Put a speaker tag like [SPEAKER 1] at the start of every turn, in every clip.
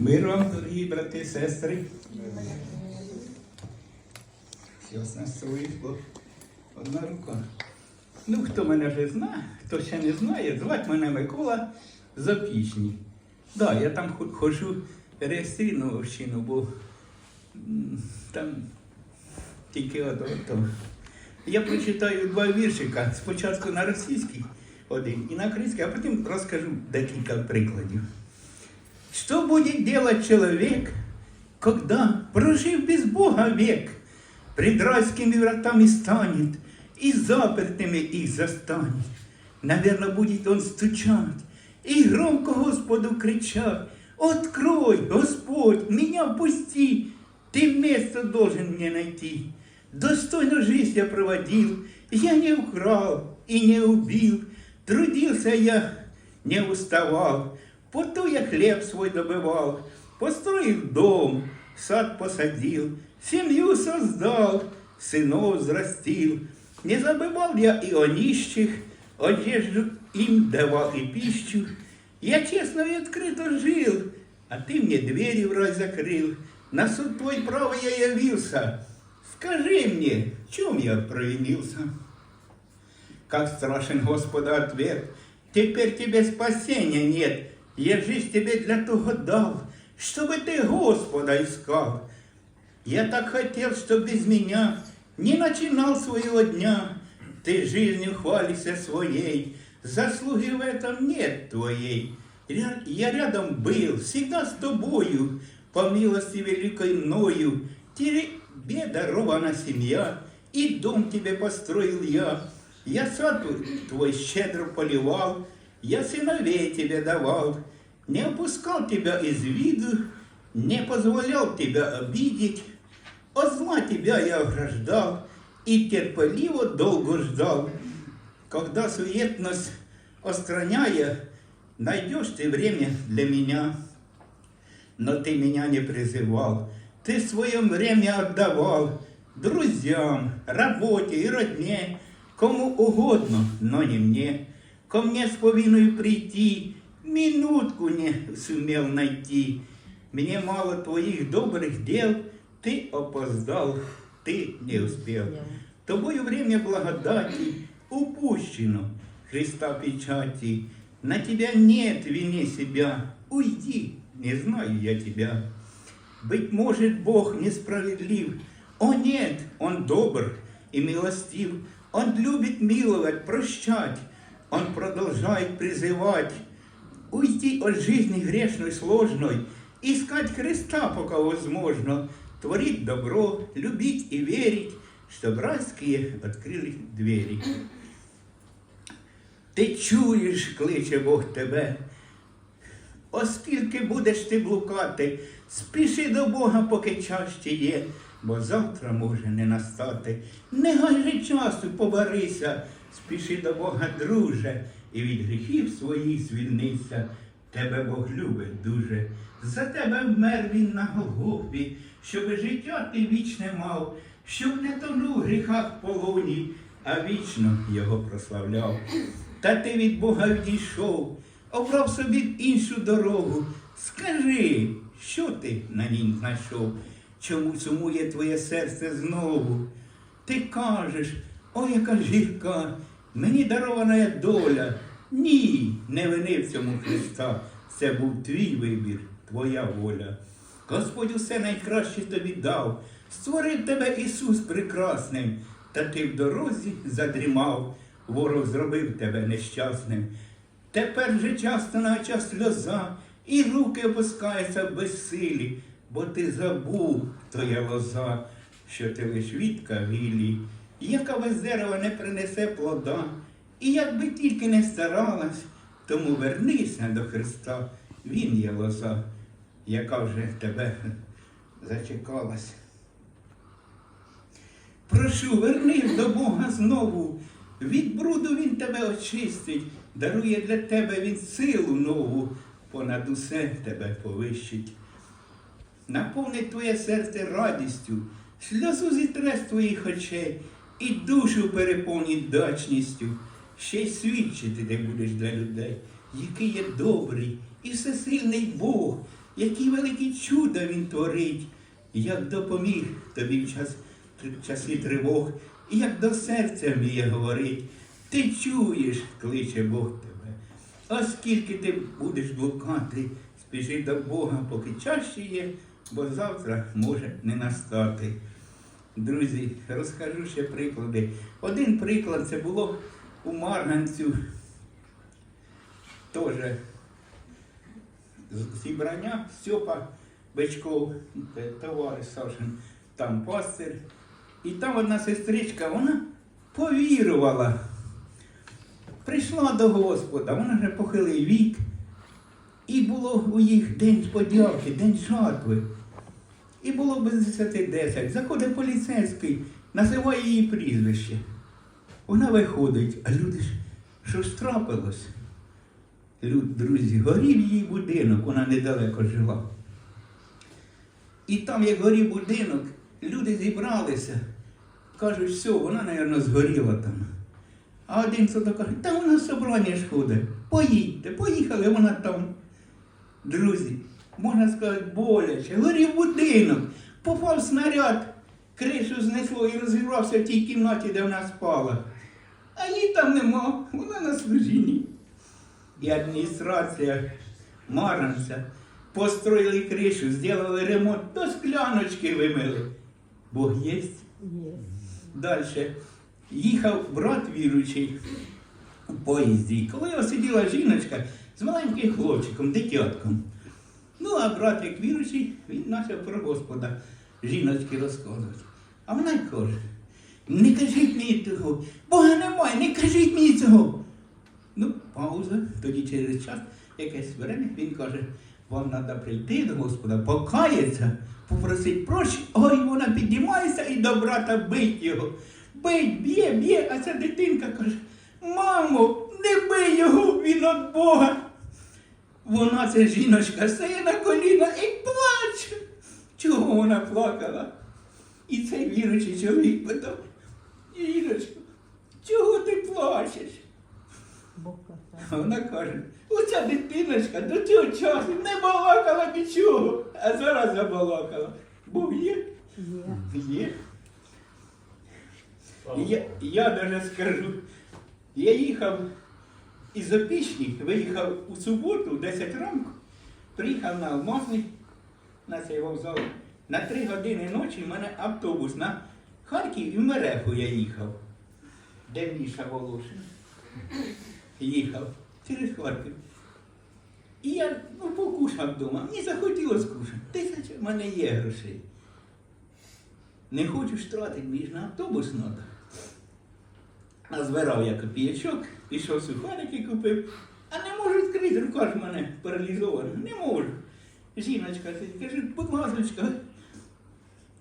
[SPEAKER 1] Мир вам, дорогі брати і сестри. Щось на свої одна рука. Ну, хто мене вже знає, хто ще не знає, звати мене Микола Запічній. Да, я там хо- ходжу реєстрійну общину, бо там тільки одно. Я прочитаю два віршика, спочатку на російський один і на український, а потім розкажу декілька прикладів. Что будет делать человек, когда, прожив без Бога век, пред райскими вратами станет и запертыми их застанет? Наверное, будет он стучать и громко Господу кричать, «Открой, Господь, меня пусти, ты место должен мне найти». Достойно жизнь я проводил, я не украл и не убил, трудился я, не уставал, поту я хлеб свой добывал, построил дом, сад посадил, семью создал, сынов взрастил. Не забывал я и о нищих, одежду им давал и пищу. Я честно и открыто жил, а ты мне двери в рай закрыл. На суд твой право я явился. Скажи мне, в чем я провинился? Как страшен Господа ответ. Теперь тебе спасения нет. Я жизнь тебе для того дал, чтобы ты Господа искал. Я так хотел, что без меня не начинал своего дня. Ты жизнью хвалишься своей, заслуги в этом нет твоей. Ря- Я рядом был, всегда с тобою, по милости великой мною. Тебе дарована семья, и дом тебе построил я. Я сад твой щедро поливал, я сыновей тебе давал, не опускал тебя из виду, не позволял тебя обидеть, от зла тебя я ограждал и терпеливо долго ждал. Когда суетность устраняя, найдешь ты время для меня. Но ты меня не призывал, ты свое время отдавал друзьям, работе и родне, кому угодно, но не мне. Ко мне с повинной прийти, минутку не сумел найти. Мне мало твоих добрых дел, ты опоздал, ты не успел. Тобою время благодати упущено, Христа печати. На тебя нет вины себя, уйди, не знаю я тебя. Быть может, Бог несправедлив. О нет, Он добр и милостив. Он любит миловать, прощать. Он продолжает призывать. Уйти от жизни грешной, сложной, искать Христа, пока возможно, творить добро, любить и верить, чтобы райские открыли двери. Ти чуєш, кличе Бог тебе, Оскільки будеш ти блукати, спіши до Бога, поки час ще є, бо завтра може не настати. Не гай же часу, побарися, спіши до Бога, друже, і від гріхів своїх звільнися. Тебе Бог любить дуже. За тебе вмер він на Голгофі, щоби життя ти вічне мав, щоб не тонув гріхах полоні, а вічно його прославляв. Та ти від Бога відійшов, обрав собі іншу дорогу. Скажи, що ти на ній знайшов? Чому сумує твоє серце знову? Ти кажеш, о, яка жінка, мені дарована є доля. Ні, не вини в цьому Христа. Це був твій вибір, твоя воля. Господь усе найкраще тобі дав, створив тебе Ісус прекрасним, та ти в дорозі задрімав, ворог зробив тебе нещасним. Тепер же часто на час сльоза, і руки опускаються безсилі, бо ти забув, твоя лоза, що ти лиш вітка вілі, яка без не принесе плода. І як би тільки не старалась, тому вернися до Христа, Він є лоза, яка вже тебе зачекалась. Прошу, вернись до Бога знову. Від бруду Він тебе очистить, дарує для тебе Він силу нову, понад усе тебе повищить. Наповнить твоє серце радістю, сльозу зітре з твоїх очей і душу переповнить дачністю. Ще й свідчити ти будеш для людей, який є добрий і всесильний Бог, які великі чуда він творить, як допоміг тобі в час, в часи тривог, і як до серця вміє говорить. Ти чуєш, кличе Бог тебе. Оскільки ти будеш блукати, спіши до Бога, поки чаще є, бо завтра може не настати. Друзі, розкажу ще приклади. Один приклад це було у Марганцю. Теж зібрання Стьопа Бичков, е, товариш Сашин, там пастир. І там одна сестричка, вона повірувала. Прийшла до Господа, вона вже похилий вік. І було у їх день подяки, день жатви. І було без 10-10. Заходить поліцейський, називає її прізвище. Вона виходить, а люди ж, що ж трапилось? Люд, друзі, горів її будинок, вона недалеко жила. І там, як горів будинок, люди зібралися, кажуть, все, вона, мабуть, згоріла там. А один сюди каже, та вона собрання ж ходить. Поїдьте, поїхали, вона там. Друзі, можна сказати, боляче. Горів будинок, попав снаряд, кришу знесло і розірвався в тій кімнаті, де вона спала. А її там нема, вона на служінні. І адміністрація Маранця построїли кришу, зробили ремонт, до скляночки вимили. Бог.
[SPEAKER 2] Є.
[SPEAKER 1] Далі. Їхав брат віруючий у поїзді. Коли його сиділа жіночка з маленьким хлопчиком, дитятком. Ну, а брат, як віруючий, він почав про Господа жіночки розказувати. А вона й каже, не кажіть мені того, Бога немає, не кажіть мені цього. Ну, пауза, тоді через час, якесь время, він каже, вам треба прийти до Господа, покаятися, попросити прощення. Ой, вона піднімається і до брата бить його. Бить, б'є, б'є, а ця дитинка каже, мамо, не бий його, він від Бога. Вона, ця жіночка, стає на коліна і плаче. Чого вона плакала? І цей віруючий чоловік питав, Жіночко, чого ти плачеш? А вона каже, оця дитиночка до цього часу не балакала нічого, а зараз забалакала. Бог є?
[SPEAKER 2] Є.
[SPEAKER 1] Є. Я, даже скажу, я їхав із Опішні, виїхав у суботу, 10 ранку, приїхав на Алмазний, на цей вокзал. На 3 години ночі в мене автобус на Харків і в Мереху я їхав. Де Міша Волошин? Їхав через Харків. І я ну, покушав вдома. Мені захотілося кушати. Тисяча в мене є грошей. Не хочу ж тратити, мені ж на автобус треба. Збирав я копіячок, пішов сухарики купив, а не можу відкрити, рука ж мене паралізована. Не можу. Жіночка каже, будь ласка,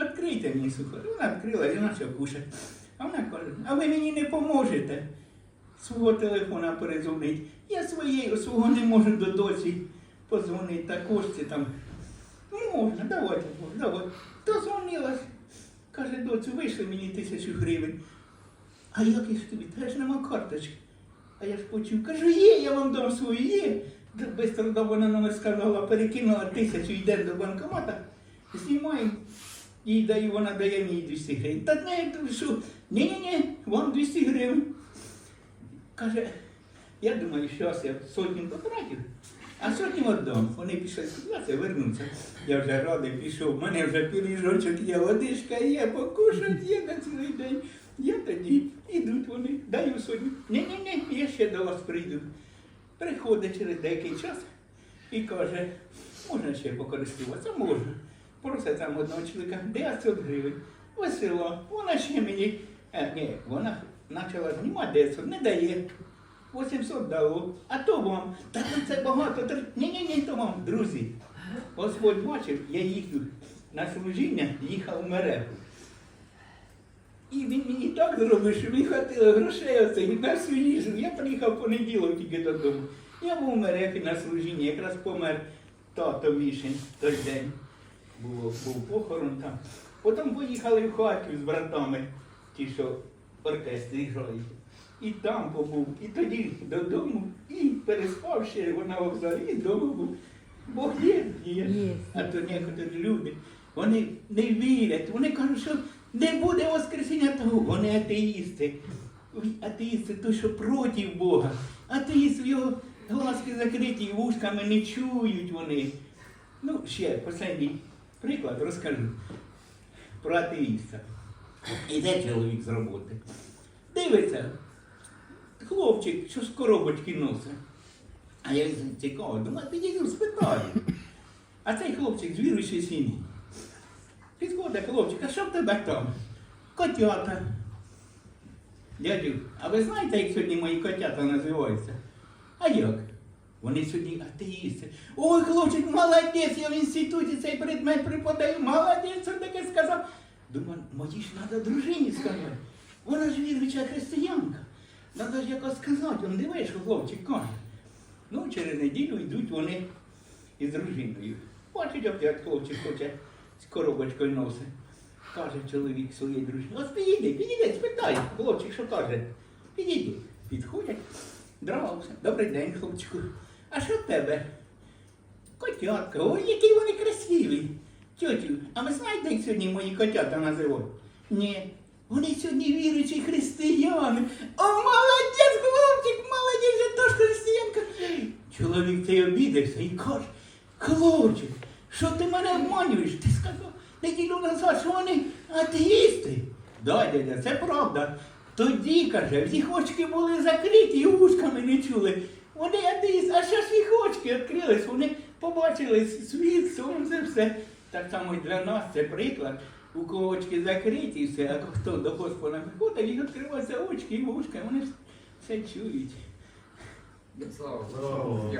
[SPEAKER 1] відкрийте мені сухарик. Вона відкрила і почав кушати. А вона каже, а ви мені не поможете свого телефона перезвонити. Я своєї свого не можу до досі позвонити, також це там. Можна, давайте, Боже, давай. Дозвонилась. Каже, доцю, вийшли мені тисячу гривень. А як ж тобі? Та ж нема карточки. А я ж почув, кажу, є, я вам дам свою, є. Бистро вона номер сказала, перекинула тисячу, йде до банкомата, знімаю. Їй даю, вона дає мені 200 гривень. Та не, що? Ні-ні-ні, вам 200 гривень. Каже, я думаю, що я сотню потратив, а сотню віддам. Вони пішли співатися, вернуться. Я вже радий пішов, в мене вже пиріжочок є, водичка є, покушать є на цілий день. Я тоді ідуть вони, даю сотню. Ні-ні-ні, я ще до вас прийду. Приходить через деякий час і каже, можна ще покористуватися? Можна. Просить там одного чоловіка 900 гривень. Весело, вона ще мені. Е, ні, вона почала знімати 900, не дає. 800 дало, а то вам. Та це багато. Ні-ні-ні, то вам, друзі. Господь бачив, я їхав на служіння, їхав в мереху. І він мені так зробив, що мені хватило грошей оце, і на всю їжу. Я приїхав в понеділок тільки додому. Я був у мерехі на служінні, якраз помер тато Мішин той день. Було, був похорон там. Потім поїхали в Харків з братами, ті, що в оркестрі грають. І там побув, і тоді додому, і переспав ще вона в вокзалі, і вдома був. Бог є, є. А то некоторі люди, вони не вірять, вони кажуть, що не буде Воскресіння того, вони атеїсти. Атеїсти, то, що проти Бога. Атеїсти його глазки закриті, вушками не чують вони. Ну, ще останній приклад розкажу про атеїста. Іде чоловік з роботи. Дивиться, хлопчик, що з коробочки носить. А я цікаво, думаю, підійду, спитаю. А цей хлопчик з віруючої сім'ї. Підходить хлопчик, а що в тебе там? Котята. Дядю, а ви знаєте, як сьогодні мої котята називаються? А як? Вони сьогодні атеїсти. Ой, хлопчик, молодець, я в інституті цей предмет преподаю, молодець, він таке сказав. Думаю, мої ж треба дружині сказати. Вона ж віруюча християнка. Треба ж якось сказати, він дивиш, хлопчик каже. Ну, через неділю йдуть вони із дружиною. Бачить, опять хлопчик хоче з коробочкою носить. Каже чоловік своїй дружині, ось підійди, підійди, спитай, хлопчик, що каже. Підійди. Підходять, здравався. Добрий день, хлопчику. А що в тебе? Котятка, ой, які вони красиві. Тьотю, а ви знаєте, як сьогодні мої котята називають? Ні. Вони сьогодні віруючі християни. О, молодець, хлопчик, молодець, я теж християнка. Чоловік цей обідався і каже, хлопчик, що ти мене обманюєш? Ти сказав неділю назад, що вони атеїсти. Да, дядя, це правда. Тоді, каже, всіх очки були закриті і ушками не чули. Вони атеїсти, а зараз їх очки відкрились, вони побачили світ, сонце, все. Так само і для нас це приклад. У кого очки закриті, все, а хто до Господа приходить, їх відкриваються очки і вушка, вони все чують.
[SPEAKER 3] Слава
[SPEAKER 4] Слава.
[SPEAKER 3] Богу.